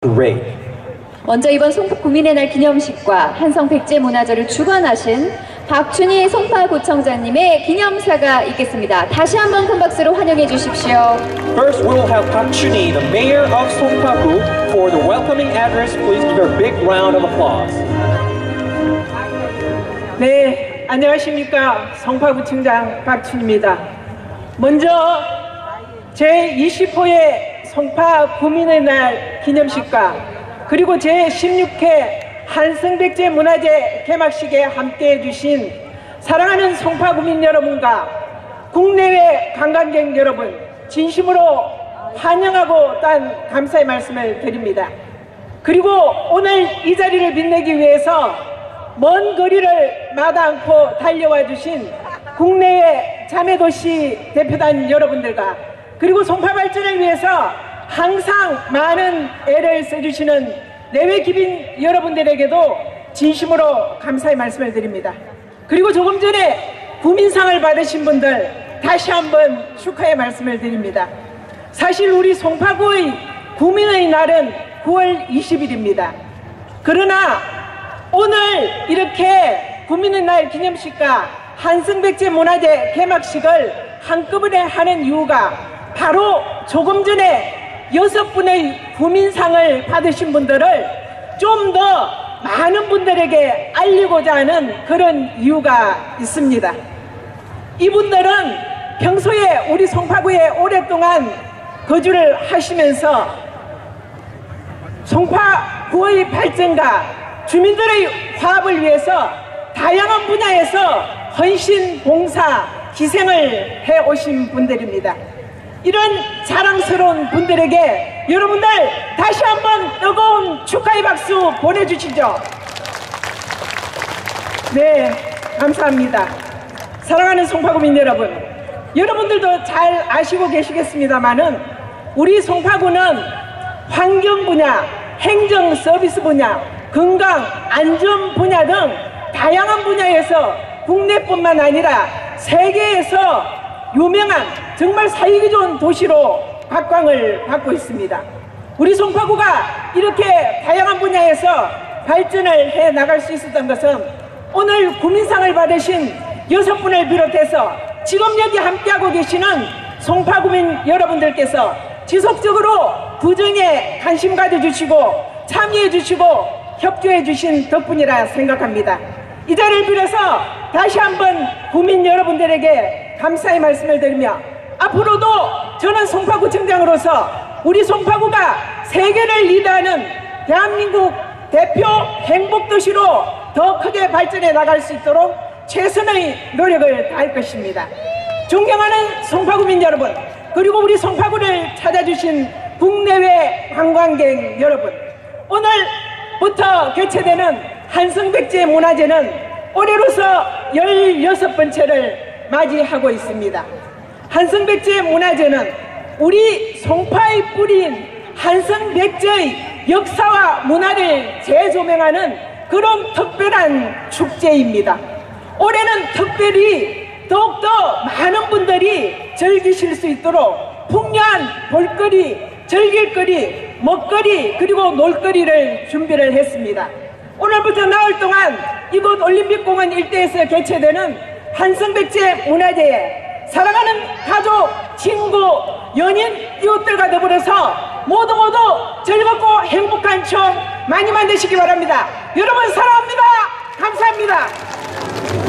parade. 먼저 이번 송파 구민의 날 기념식과 한성 백제 문화절을 주관하신 박춘희 송파구청장님의 기념사가 있겠습니다. 다시 한번 큰 박수로 환영해 주십시오. First, we will have Park Chuni, the mayor of Songpaku, for the welcoming address. Please give her a big round of applause. 네, 안녕하십니까. 성파구청장 박춘입니다. 먼저 제20호의 성파 구민의 날 기념식과 그리고 제16회 한성백제 문화제 개막식에 함께해 주신 사랑하는 성파구민 여러분과 국내외 관광객 여러분 진심으로 환영하고 딴 감사의 말씀을 드립니다. 그리고 오늘 이 자리를 빛내기 위해서 먼 거리를 마다 않고 달려와 주신 국내의 자매도시 대표단 여러분들과 그리고 송파 발전을 위해서 항상 많은 애를 써주시는 내외 기빈 여러분들에게도 진심으로 감사의 말씀을 드립니다. 그리고 조금 전에 구민상을 받으신 분들 다시 한번 축하의 말씀을 드립니다. 사실 우리 송파구의 구민의 날은 9월 20일입니다. 그러나 오늘 이렇게 구민의 날 기념식과 한승백제 문화재 개막식을 한꺼번에 하는 이유가 바로 조금 전에 여섯 분의 구민상을 받으신 분들을 좀 더 많은 분들에게 알리고자 하는 그런 이유가 있습니다. 이분들은 평소에 우리 송파구에 오랫동안 거주를 하시면서 송파구의 발전과 주민들의 화합을 위해서 다양한 분야에서 헌신, 봉사, 희생을 해 오신 분들입니다. 이런 자랑스러운 분들에게 여러분들 다시 한번 뜨거운 축하의 박수 보내주시죠. 네, 감사합니다. 사랑하는 송파구민 여러분, 여러분들도 잘 아시고 계시겠습니다만은 우리 송파구는 환경 분야, 행정 서비스 분야, 건강, 안전 분야 등 다양한 분야에서 국내뿐만 아니라 세계에서 유명한 정말 살기 좋은 도시로 각광을 받고 있습니다. 우리 송파구가 이렇게 다양한 분야에서 발전을 해 나갈 수 있었던 것은 오늘 국민상을 받으신 여섯 분을 비롯해서 지금 여기 함께하고 계시는 송파구민 여러분들께서 지속적으로 부정에 관심 가져주시고 참여해주시고 협조해주신 덕분이라 생각합니다. 이 자리를 빌어서 다시 한번 구민 여러분들에게 감사의 말씀을 드리며 앞으로도 저는 송파구 청장으로서 우리 송파구가 세계를 리드하는 대한민국 대표 행복도시로 더 크게 발전해 나갈 수 있도록 최선의 노력을 다할 것입니다. 존경하는 송파구민 여러분 그리고 우리 송파구를 찾아주신 국내외 관광객 여러분 오늘부터 개최되는 한성백제 문화제는 올해로서 16번째를 맞이하고 있습니다. 한성백제 문화제는 우리 송파의 뿌리인 한성백제의 역사와 문화를 재조명하는 그런 특별한 축제입니다. 올해는 특별히 더욱더 많은 분들이 즐기실 수 있도록 풍요한 볼거리, 즐길거리, 먹거리 그리고 놀거리를 준비를 했습니다. 오늘부터 나흘 동안 이곳 올림픽공원 일대에서 개최되는 한성백제 문화제에 사랑하는 가족, 친구, 연인, 이웃들과 더불어서 모두 모두 즐겁고 행복한 추억 많이 만드시기 바랍니다. 여러분 사랑합니다. 감사합니다.